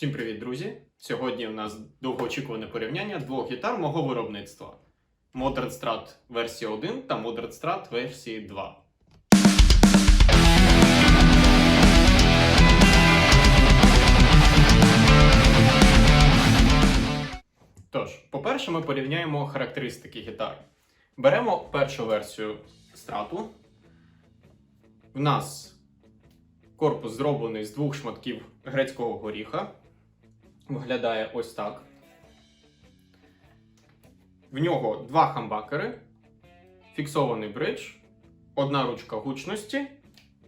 Всім привіт, друзі! Сьогодні у нас довгоочікуване порівняння двох гітар мого виробництва: Modern Strat версії 1 та Modern Strat версії 2. Тож, по-перше, ми порівняємо характеристики гітар. Беремо першу версію страту. В нас корпус зроблений з двох шматків грецького горіха. Виглядає ось так. В нього два хамбакери, фіксований бридж, одна ручка гучності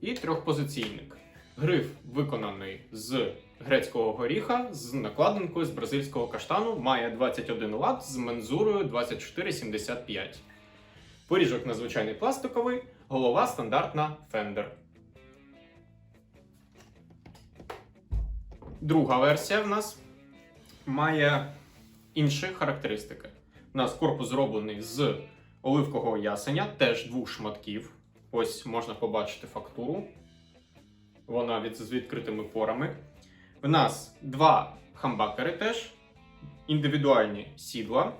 і трьохпозиційник. Гриф виконаний з грецького горіха з накладинкою з бразильського каштану, має 21 Вт з мензурою 2475. Поріжок надзвичайний пластиковий, голова стандартна Fender. Друга версія в нас має інші характеристики. У нас корпус зроблений з оливкового ясеня, теж двох шматків. Ось можна побачити фактуру. Вона від, з відкритими порами. В нас два хамбакери теж, індивідуальні сідла,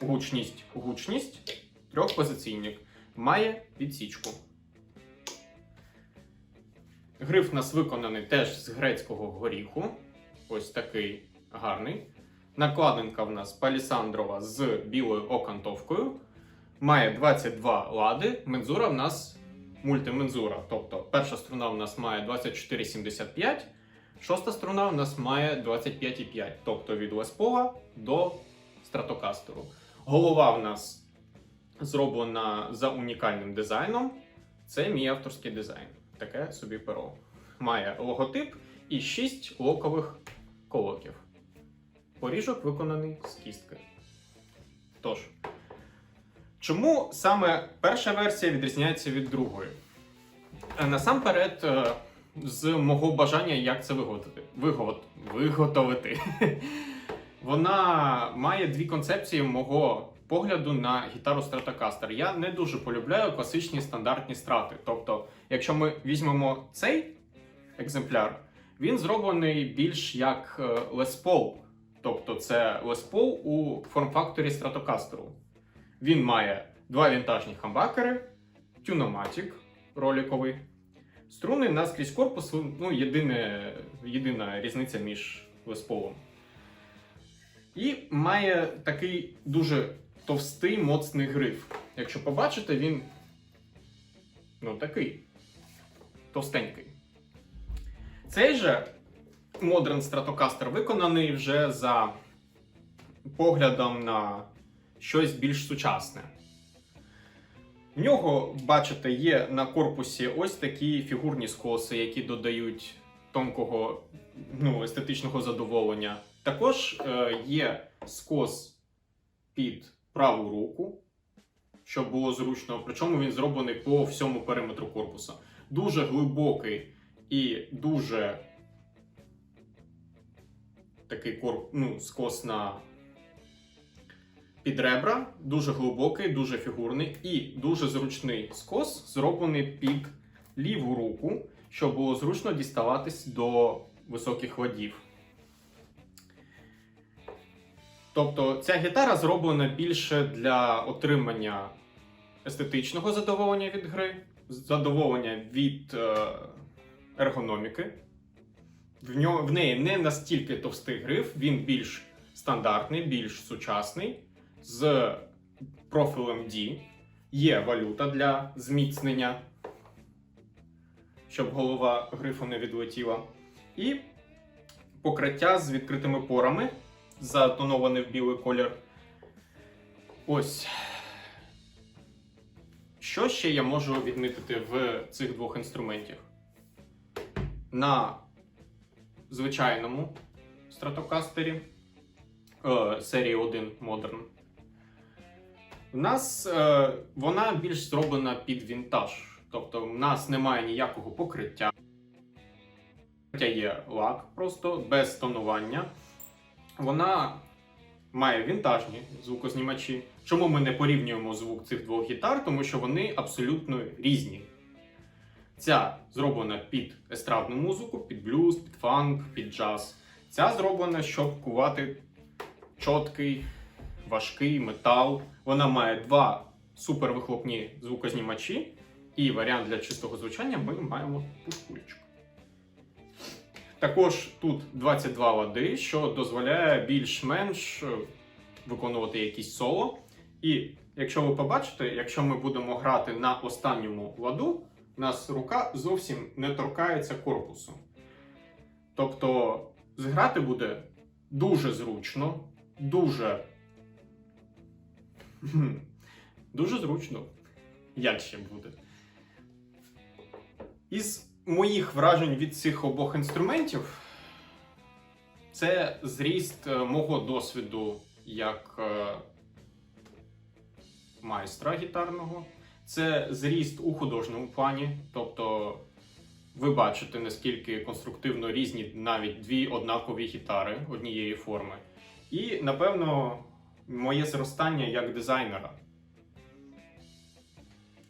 гучність, гучність, трьохпозиційник. Має відсічку. Гриф у нас виконаний теж з грецького горіху. Ось такий гарний. Накладинка в нас палісандрова з білою окантовкою. Має 22 лади. Мензура в нас мультимензура. Тобто перша струна в нас має 24,75, шоста струна в нас має 25,5. Тобто від Леспола до стратокастеру. Голова в нас зроблена за унікальним дизайном. Це мій авторський дизайн. Таке собі перо. Має логотип і 6 локових колоків. Поріжок виконаний з кістки. Тож, чому саме перша версія відрізняється від другої? Е, Насамперед, е, з мого бажання, як це виготовити. Вигот... Виготовити. Вона має дві концепції мого погляду на гітару Stratocaster. Я не дуже полюбляю класичні стандартні страти. Тобто, якщо ми візьмемо цей екземпляр, він зроблений більш як Paul. Тобто це Les Paul у форм-факторі Stratocaster. Він має два вінтажні хамбакери, тюноматік роликовий. Струни наскрізь корпус, ну, єдине, єдина різниця між Les Paul. І має такий дуже товстий моцний гриф. Якщо побачите, він ну, такий товстенький. Цей же Modern Stratocaster виконаний вже за поглядом на щось більш сучасне. В нього, бачите, є на корпусі ось такі фігурні скоси, які додають тонкого ну, естетичного задоволення. Також е, є скос під праву руку, щоб було зручно. Причому він зроблений по всьому периметру корпуса. Дуже глибокий і дуже такий корп, ну, скос на під ребра, дуже глибокий, дуже фігурний і дуже зручний скос, зроблений під ліву руку, щоб було зручно діставатись до високих ладів. Тобто ця гітара зроблена більше для отримання естетичного задоволення від гри, задоволення від е, ергономіки. В, нього, в неї не настільки товстий гриф, він більш стандартний, більш сучасний, з профілем D. Є валюта для зміцнення, щоб голова грифу не відлетіла. І покриття з відкритими порами, затоноване в білий колір. Ось. Що ще я можу відмітити в цих двох інструментах? На звичайному стратокастері е, серії 1 Modern. У нас е, вона більш зроблена під вінтаж. Тобто, в нас немає ніякого покриття. Хоча є лак просто без тонування. Вона має вінтажні звукознімачі. Чому ми не порівнюємо звук цих двох гітар? Тому що вони абсолютно різні. Ця зроблена під естрадну музику, під блюз, під фанк, під джаз. Ця зроблена, щоб кувати чіткий, важкий метал. Вона має два супервихлопні звукознімачі, і варіант для чистого звучання ми маємо пушкулечку. Також тут 22 лади, що дозволяє більш-менш е, виконувати якісь соло. І якщо ви побачите, якщо ми будемо грати на останньому ладу, у нас рука зовсім не торкається корпусу. Тобто зграти буде дуже зручно, дуже. Дуже зручно. Як ще буде? Із моїх вражень від цих обох інструментів це зріст е, мого досвіду як е, майстра гітарного. Це зріст у художньому плані. Тобто ви бачите, наскільки конструктивно різні навіть дві однакові гітари однієї форми. І, напевно, моє зростання як дизайнера.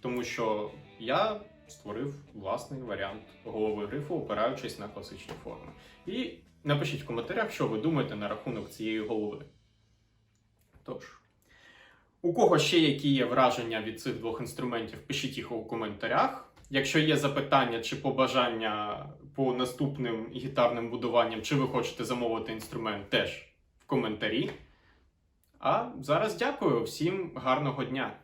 Тому що я створив власний варіант голови грифу, опираючись на класичні форми. І напишіть в коментарях, що ви думаєте на рахунок цієї голови. Тож, у кого ще які є враження від цих двох інструментів, пишіть їх у коментарях. Якщо є запитання чи побажання по наступним гітарним будуванням, чи ви хочете замовити інструмент, теж в коментарі. А зараз дякую всім гарного дня!